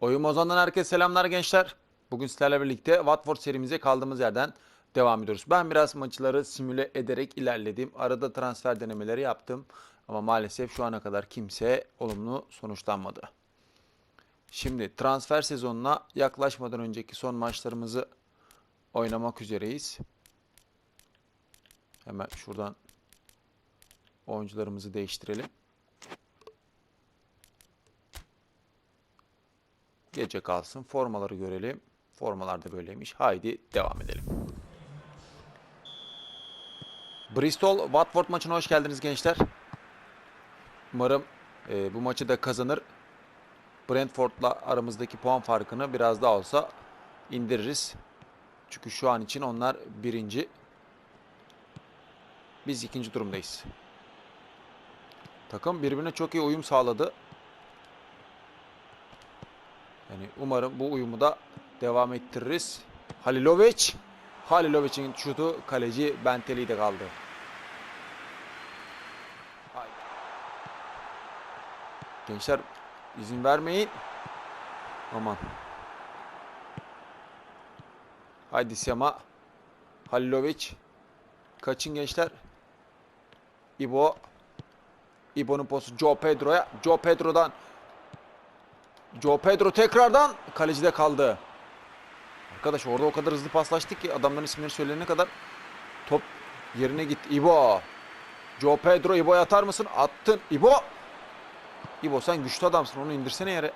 Oyun Ozan'dan herkese selamlar gençler. Bugün sizlerle birlikte Watford serimize kaldığımız yerden devam ediyoruz. Ben biraz maçları simüle ederek ilerledim. Arada transfer denemeleri yaptım. Ama maalesef şu ana kadar kimse olumlu sonuçlanmadı. Şimdi transfer sezonuna yaklaşmadan önceki son maçlarımızı oynamak üzereyiz. Hemen şuradan oyuncularımızı değiştirelim. Gece kalsın. Formaları görelim. Formalar da böyleymiş. Haydi devam edelim. Bristol Watford maçına hoş geldiniz gençler. Umarım e, bu maçı da kazanır. Brentford'la aramızdaki puan farkını biraz daha olsa indiririz. Çünkü şu an için onlar birinci. Biz ikinci durumdayız. Takım birbirine çok iyi uyum sağladı. Yani umarım bu uyumu da devam ettiririz. Halilovic. Halilovic'in şutu kaleci Benteli'de kaldı. Gençler izin vermeyin. Aman. Haydi Sema. Halilovic. Kaçın gençler. İbo. İbo'nun postu Joe Pedro'ya. Joe Pedro'dan Joe Pedro tekrardan kalecide kaldı. Arkadaş orada o kadar hızlı paslaştık ki adamların isimleri söylenene kadar top yerine gitti. İbo. Joe Pedro İbo'ya atar mısın? Attın. İbo. İbo sen güçlü adamsın. Onu indirsene yere.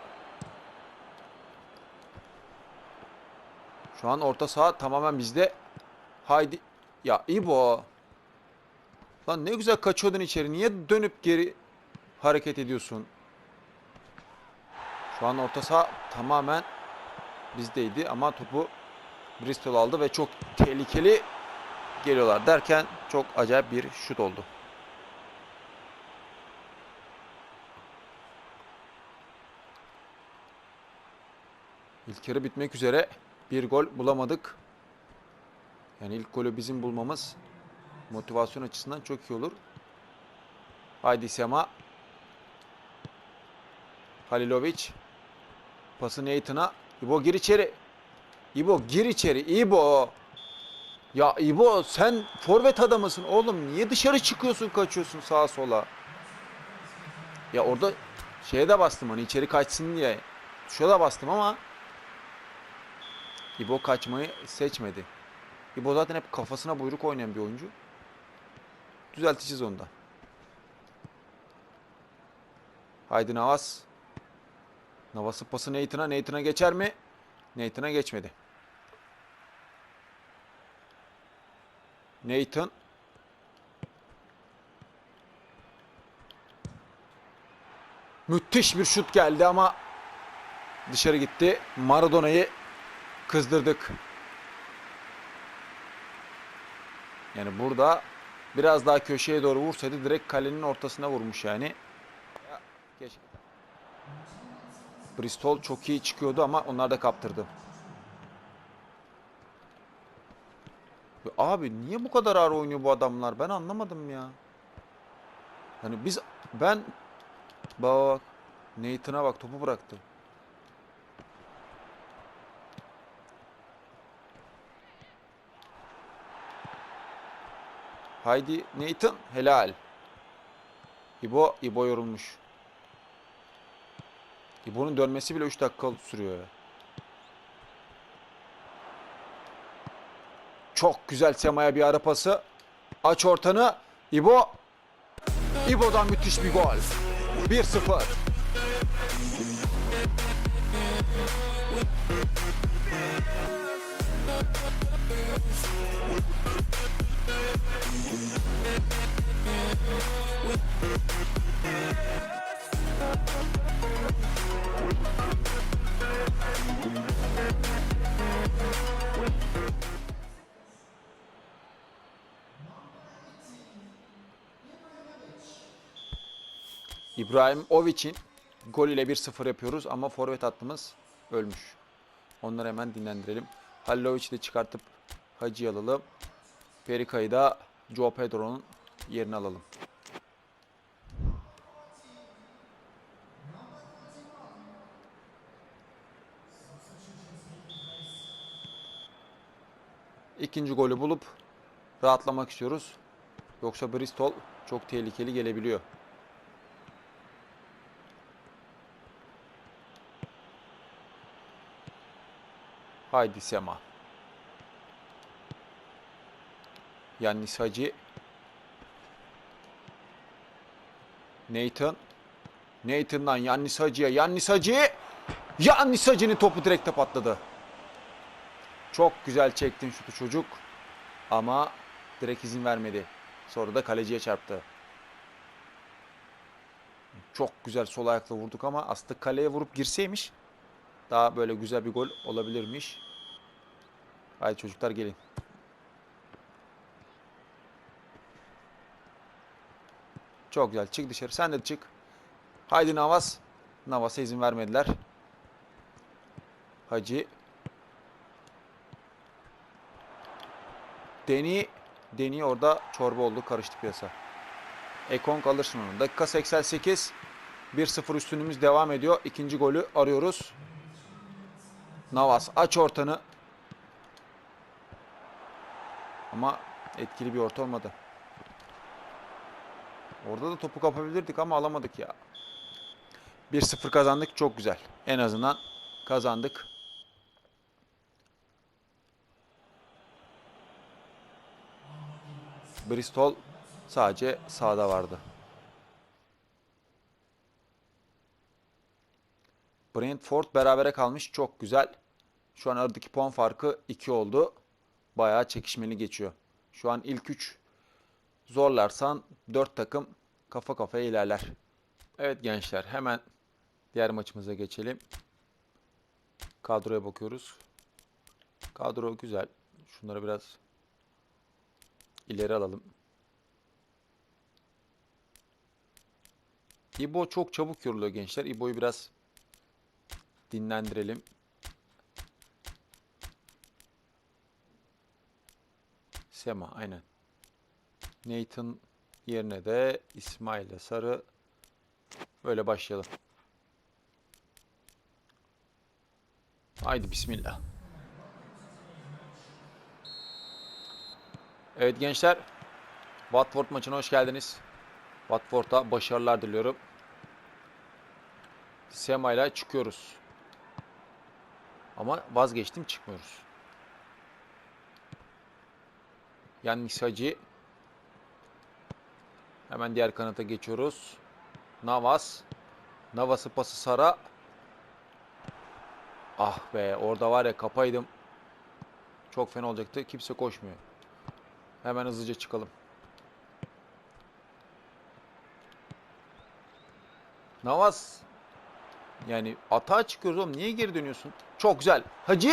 Şu an orta saha tamamen bizde. Haydi. Ya İbo. Lan ne güzel kaçıyordun içeri. Niye dönüp geri hareket ediyorsun? Şu an orta saha tamamen bizdeydi ama topu Bristol aldı ve çok tehlikeli geliyorlar derken çok acayip bir şut oldu. İlk yarı bitmek üzere bir gol bulamadık. Yani ilk golü bizim bulmamız motivasyon açısından çok iyi olur. Haydi Sema. Halilovic. Pası Nathan'a. İbo gir içeri. İbo gir içeri. İbo. Ya İbo sen forvet adamısın oğlum. Niye dışarı çıkıyorsun kaçıyorsun sağa sola? Ya orada şeye de bastım hani içeri kaçsın diye. Şuna da bastım ama İbo kaçmayı seçmedi. İbo zaten hep kafasına buyruk oynayan bir oyuncu. Düzelteceğiz onu da. Haydi Navas. Navas'ın pası Nathan'a. Nathan'a geçer mi? Nathan'a geçmedi. Nathan. Müthiş bir şut geldi ama dışarı gitti. Maradona'yı kızdırdık. Yani burada biraz daha köşeye doğru vursaydı direkt kalenin ortasına vurmuş yani. Ya, keşke. Bristol çok iyi çıkıyordu ama onlar da kaptırdı. Abi niye bu kadar ağır oynuyor bu adamlar? Ben anlamadım ya. Hani biz ben bak Nathan'a bak topu bıraktı. Haydi Nathan helal. İbo İbo yorulmuş. İbo'nun dönmesi bile 3 dakika sürüyor. Çok güzel Sema'ya bir ara pası. Aç ortanı. İbo. İbo'dan müthiş bir gol. 1-0. İbrahim Ovic'in gol ile 1-0 yapıyoruz ama forvet hattımız ölmüş. Onları hemen dinlendirelim. Halloviç'i de çıkartıp Hacı'yı alalım. Perika'yı da Joe Pedro'nun yerine alalım. ikinci golü bulup rahatlamak istiyoruz. Yoksa Bristol çok tehlikeli gelebiliyor. Haydi Sema. Yannis Hacı. Nathan. Nathan'dan Yannis Hacı'ya. Yannis Hacı. Yannis Hacı'nın topu direkte patladı. Çok güzel çektin şutu çocuk. Ama direkt izin vermedi. Sonra da kaleciye çarptı. Çok güzel sol ayakla vurduk ama aslında kaleye vurup girseymiş daha böyle güzel bir gol olabilirmiş. Haydi çocuklar gelin. Çok güzel. Çık dışarı. Sen de çık. Haydi Navas. Navas'a izin vermediler. Hacı. Deni. Deni orada çorba oldu. Karıştı piyasa. Ekon alırsın onu. Dakika 88. 1-0 üstünümüz devam ediyor. İkinci golü arıyoruz. Navas aç ortanı. Ama etkili bir orta olmadı. Orada da topu kapabilirdik ama alamadık ya. 1-0 kazandık. Çok güzel. En azından kazandık. Bristol sadece sağda vardı. Brentford berabere kalmış. Çok güzel. Şu an aradaki puan farkı 2 oldu. Bayağı çekişmeli geçiyor. Şu an ilk 3 zorlarsan 4 takım kafa kafaya ilerler. Evet gençler hemen diğer maçımıza geçelim. Kadroya bakıyoruz. Kadro güzel. Şunları biraz ileri alalım. İbo çok çabuk yoruluyor gençler. İbo'yu biraz dinlendirelim. Sema aynen. Nathan yerine de İsmail'le Sarı. Böyle başlayalım. Haydi bismillah. Evet gençler. Watford maçına hoş geldiniz. Watford'a başarılar diliyorum. Sema ile çıkıyoruz. Ama vazgeçtim çıkmıyoruz. Yannis Hacı. Hemen diğer kanata geçiyoruz. Navas. Navas'ı pası Sara. Ah be orada var ya kapaydım. Çok fena olacaktı. Kimse koşmuyor. Hemen hızlıca çıkalım. Navas. Yani atağa çıkıyoruz oğlum. Niye geri dönüyorsun? Çok güzel. Hacı.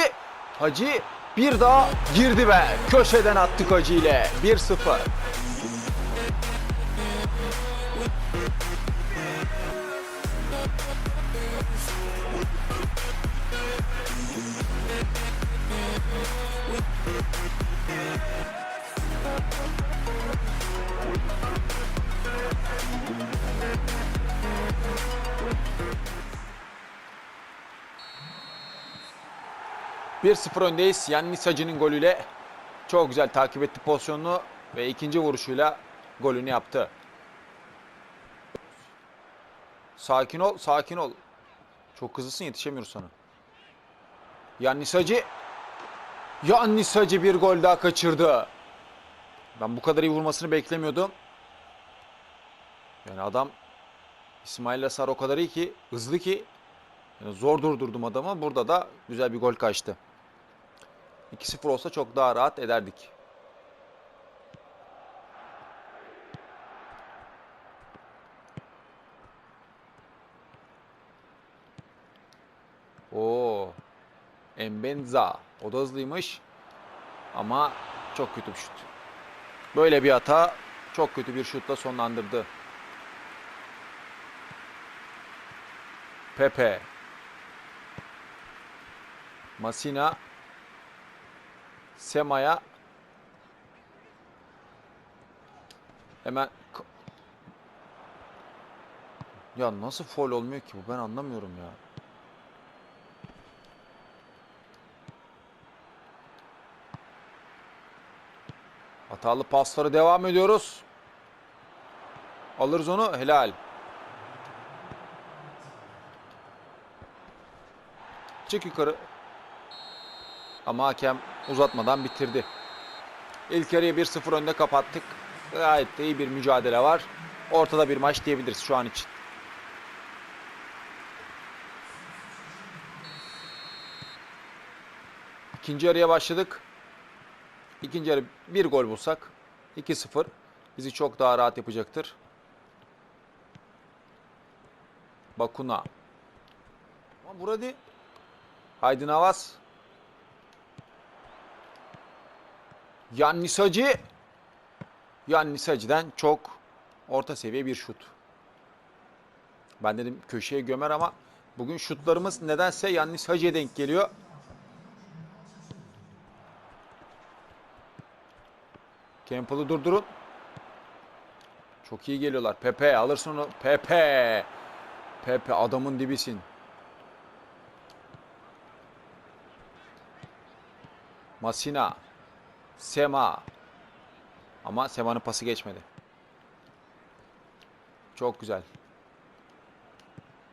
Hacı bir daha girdi be. Köşeden attık Hacı ile. 1-0. Bir 0 öndeyiz. Yannis Hacı'nın golüyle çok güzel takip etti pozisyonunu ve ikinci vuruşuyla golünü yaptı. Sakin ol, sakin ol. Çok hızlısın yetişemiyoruz sana. Yannis Hacı. Yannis Hacı bir gol daha kaçırdı. Ben bu kadar iyi vurmasını beklemiyordum. Yani adam İsmail Asar o kadar iyi ki, hızlı ki yani zor durdurdum adamı. Burada da güzel bir gol kaçtı. 2-0 olsa çok daha rahat ederdik. Oo. Embenza. O da hızlıymış. Ama çok kötü bir şut. Böyle bir hata çok kötü bir şutla sonlandırdı. Pepe. Masina. Sema'ya. Hemen ya nasıl foul olmuyor ki bu ben anlamıyorum ya. Hatalı pasları devam ediyoruz. Alırız onu. Helal. Çık yukarı. Ama hakem uzatmadan bitirdi. İlk yarıyı 1-0 önde kapattık. Gayet de iyi bir mücadele var. Ortada bir maç diyebiliriz şu an için. İkinci yarıya başladık. İkinci yarı bir gol bulsak 2-0 bizi çok daha rahat yapacaktır. Bakuna. Ama burada Haydi Navas. Yannis Hacı. Yannis Hacı'den çok orta seviye bir şut. Ben dedim köşeye gömer ama bugün şutlarımız nedense Yannis Hacı'ya denk geliyor. Campbell'ı durdurun. Çok iyi geliyorlar. Pepe alırsın onu. Pepe. Pepe adamın dibisin. Masina. Sema. Ama Sema'nın pası geçmedi. Çok güzel.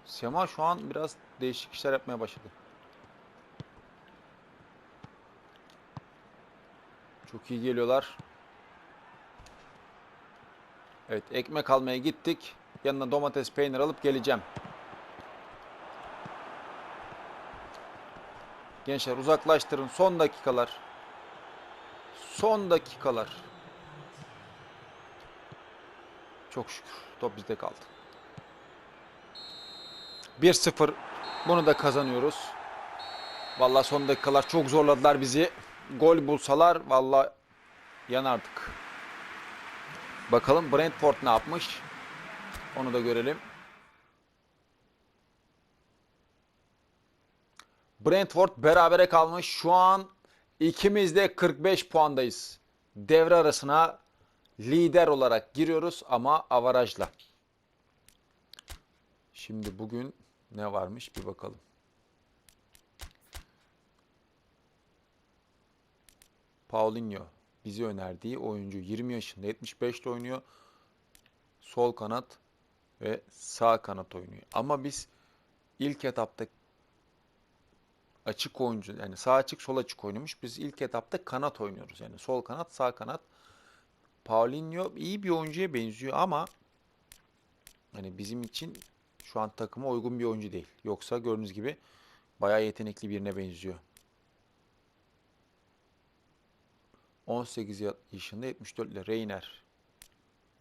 Sema şu an biraz değişik işler yapmaya başladı. Çok iyi geliyorlar. Evet ekmek almaya gittik. Yanına domates peynir alıp geleceğim. Gençler uzaklaştırın. Son dakikalar. Son dakikalar. Çok şükür. Top bizde kaldı. 1-0. Bunu da kazanıyoruz. Vallahi son dakikalar çok zorladılar bizi. Gol bulsalar vallahi yanardık. Bakalım Brentford ne yapmış? Onu da görelim. Brentford berabere kalmış. Şu an ikimiz de 45 puandayız. Devre arasına lider olarak giriyoruz ama avarajla. Şimdi bugün ne varmış bir bakalım. Paulinho bizi önerdiği oyuncu 20 yaşında 75'te oynuyor. Sol kanat ve sağ kanat oynuyor. Ama biz ilk etapta açık oyuncu yani sağ açık sol açık oynamış. Biz ilk etapta kanat oynuyoruz. Yani sol kanat sağ kanat. Paulinho iyi bir oyuncuya benziyor ama hani bizim için şu an takıma uygun bir oyuncu değil. Yoksa gördüğünüz gibi bayağı yetenekli birine benziyor. 18 yaşında 74 ile Reiner.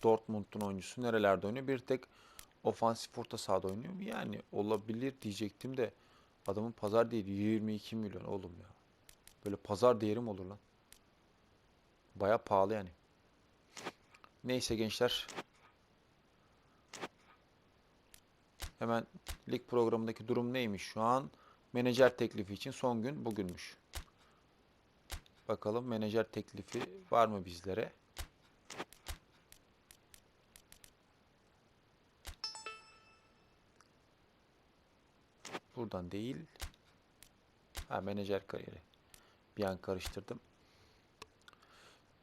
Dortmund'un oyuncusu nerelerde oynuyor? Bir tek ofansif orta sahada oynuyor. Yani olabilir diyecektim de adamın pazar değeri 22 milyon oğlum ya. Böyle pazar değeri mi olur lan? Baya pahalı yani. Neyse gençler. Hemen lig programındaki durum neymiş şu an? Menajer teklifi için son gün bugünmüş. Bakalım menajer teklifi var mı bizlere? Buradan değil. Ha menajer kariyeri. Bir an karıştırdım.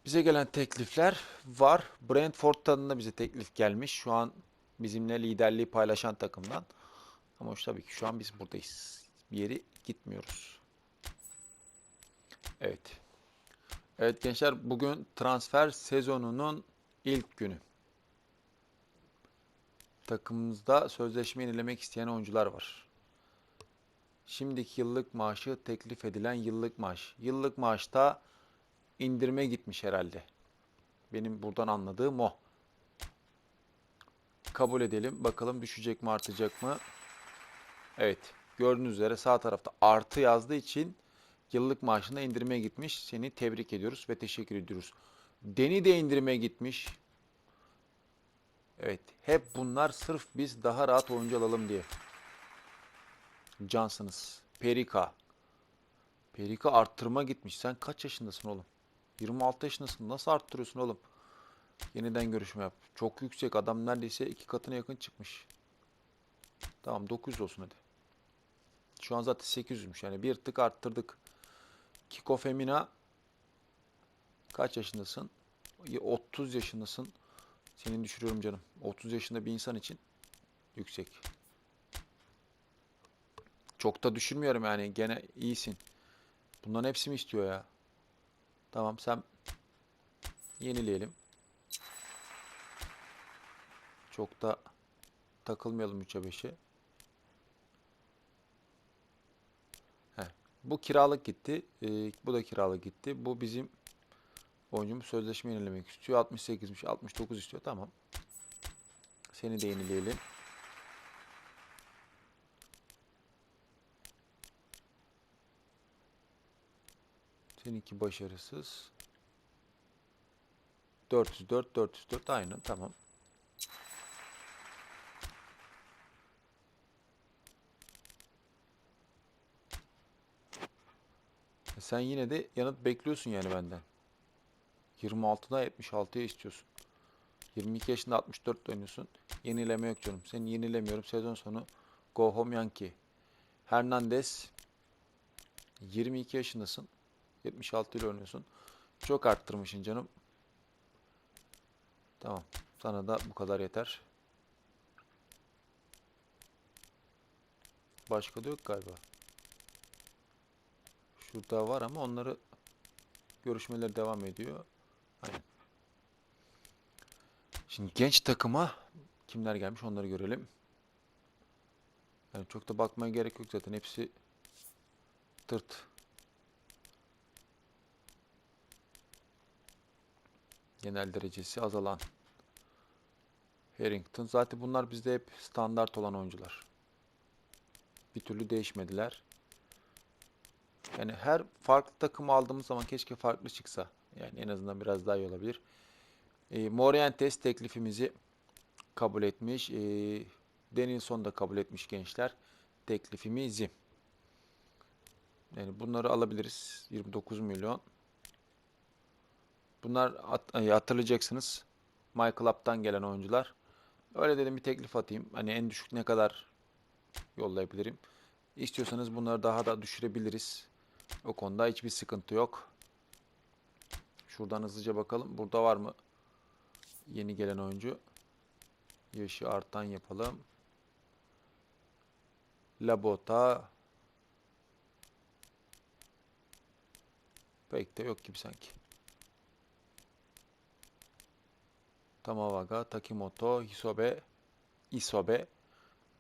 Bize gelen teklifler var. Brentford'dan da bize teklif gelmiş. Şu an bizimle liderliği paylaşan takımdan. Ama şu tabii ki şu an biz buradayız. Bir yere gitmiyoruz. Evet. Evet gençler bugün transfer sezonunun ilk günü. Takımımızda sözleşme yenilemek isteyen oyuncular var. Şimdiki yıllık maaşı teklif edilen yıllık maaş. Yıllık maaşta indirme gitmiş herhalde. Benim buradan anladığım o. Kabul edelim. Bakalım düşecek mi artacak mı? Evet. Gördüğünüz üzere sağ tarafta artı yazdığı için yıllık maaşında indirime gitmiş. Seni tebrik ediyoruz ve teşekkür ediyoruz. Deni de indirime gitmiş. Evet. Hep bunlar sırf biz daha rahat oyuncu alalım diye. Cansınız. Perika. Perika arttırma gitmiş. Sen kaç yaşındasın oğlum? 26 yaşındasın. Nasıl arttırıyorsun oğlum? Yeniden görüşme yap. Çok yüksek. Adam neredeyse iki katına yakın çıkmış. Tamam 900 olsun hadi. Şu an zaten 800'müş. Yani bir tık arttırdık. Kiko Femina kaç yaşındasın? 30 yaşındasın. Senin düşürüyorum canım. 30 yaşında bir insan için yüksek. Çok da düşürmüyorum yani. Gene iyisin. Bunların hepsi mi istiyor ya? Tamam sen yenileyelim. Çok da takılmayalım 3'e 5'e. Heh, Bu kiralık gitti. Ee, bu da kiralık gitti. Bu bizim oyuncumuz sözleşme yenilemek istiyor. 68'miş. 69 istiyor. Tamam. Seni de yenileyelim. Seninki başarısız. 404, 404 aynı. Tamam. E Sen yine de yanıt bekliyorsun yani benden. 26'da 76'ya istiyorsun. 22 yaşında 64 oynuyorsun. Yenileme yok canım. Seni yenilemiyorum. Sezon sonu Go Home Yankee. Hernandez 22 yaşındasın. 76 ile oynuyorsun. Çok arttırmışsın canım. Tamam. Sana da bu kadar yeter. Başka da yok galiba. Şurada var ama onları görüşmeler devam ediyor. Aynen. Şimdi genç takıma kimler gelmiş onları görelim. Yani çok da bakmaya gerek yok zaten. Hepsi tırt. Genel derecesi azalan. Harrington. Zaten bunlar bizde hep standart olan oyuncular. Bir türlü değişmediler. Yani her farklı takım aldığımız zaman keşke farklı çıksa. Yani en azından biraz daha iyi olabilir. E, Morientes teklifimizi kabul etmiş. E, Denilson da kabul etmiş gençler. Teklifimizi. Yani bunları alabiliriz. 29 milyon. Bunlar ay, hatırlayacaksınız. My Club'dan gelen oyuncular. Öyle dedim bir teklif atayım. Hani en düşük ne kadar yollayabilirim. İstiyorsanız bunları daha da düşürebiliriz. O konuda hiçbir sıkıntı yok. Şuradan hızlıca bakalım. Burada var mı yeni gelen oyuncu? Yaşı artan yapalım. Labota. Pek de yok gibi sanki. Tamavaga, Takimoto, Hisobe, Isobe.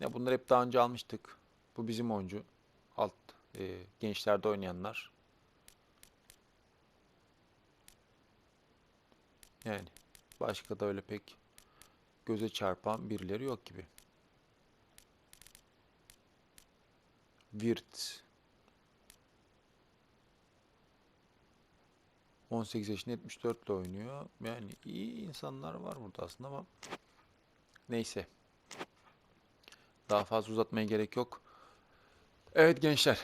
Ya bunları hep daha önce almıştık. Bu bizim oyuncu. Alt e, gençlerde oynayanlar. Yani başka da öyle pek göze çarpan birileri yok gibi. Wirt 18 yaşında 74 ile oynuyor. Yani iyi insanlar var burada aslında ama neyse. Daha fazla uzatmaya gerek yok. Evet gençler.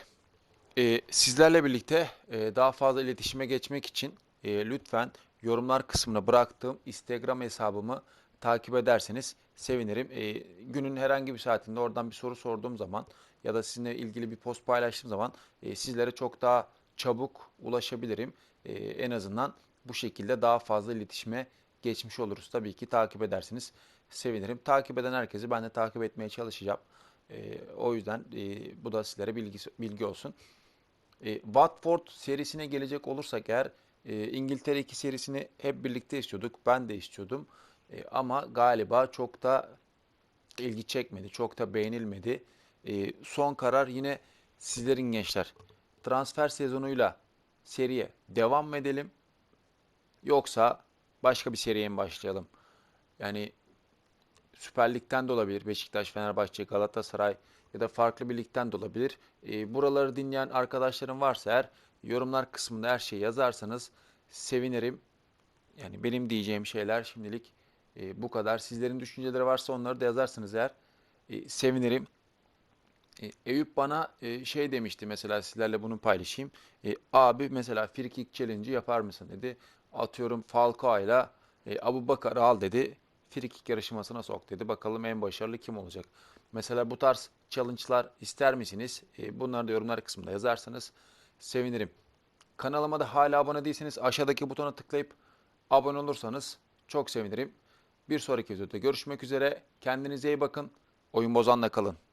Ee, sizlerle birlikte e, daha fazla iletişime geçmek için e, lütfen yorumlar kısmına bıraktığım Instagram hesabımı takip ederseniz sevinirim. E, günün herhangi bir saatinde oradan bir soru sorduğum zaman ya da sizinle ilgili bir post paylaştığım zaman e, sizlere çok daha çabuk ulaşabilirim. E, en azından bu şekilde daha fazla iletişime geçmiş oluruz. Tabii ki takip edersiniz. Sevinirim. Takip eden herkesi ben de takip etmeye çalışacağım. E, o yüzden e, bu da sizlere bilgi, bilgi olsun. E, Watford serisine gelecek olursak eğer e, İngiltere 2 serisini hep birlikte istiyorduk. Ben de istiyordum. E, ama galiba çok da ilgi çekmedi. Çok da beğenilmedi. E, son karar yine sizlerin gençler. Transfer sezonuyla seriye devam mı edelim? Yoksa başka bir seriye mi başlayalım? Yani Süper Lig'den de olabilir. Beşiktaş, Fenerbahçe, Galatasaray ya da farklı bir ligden de olabilir. E, buraları dinleyen arkadaşlarım varsa eğer yorumlar kısmında her şeyi yazarsanız sevinirim. Yani benim diyeceğim şeyler şimdilik e, bu kadar. Sizlerin düşünceleri varsa onları da yazarsınız eğer e, sevinirim. E, Eyüp bana e, şey demişti mesela sizlerle bunu paylaşayım. E, abi mesela free kick challenge'ı yapar mısın dedi. Atıyorum Falcao'yla e, Abu Bakar'ı al dedi. Free kick yarışmasına sok dedi. Bakalım en başarılı kim olacak? Mesela bu tarz challenge'lar ister misiniz? Bunları da yorumlar kısmında yazarsanız sevinirim. Kanalıma da hala abone değilseniz aşağıdaki butona tıklayıp abone olursanız çok sevinirim. Bir sonraki videoda görüşmek üzere. Kendinize iyi bakın. Oyun bozanla kalın.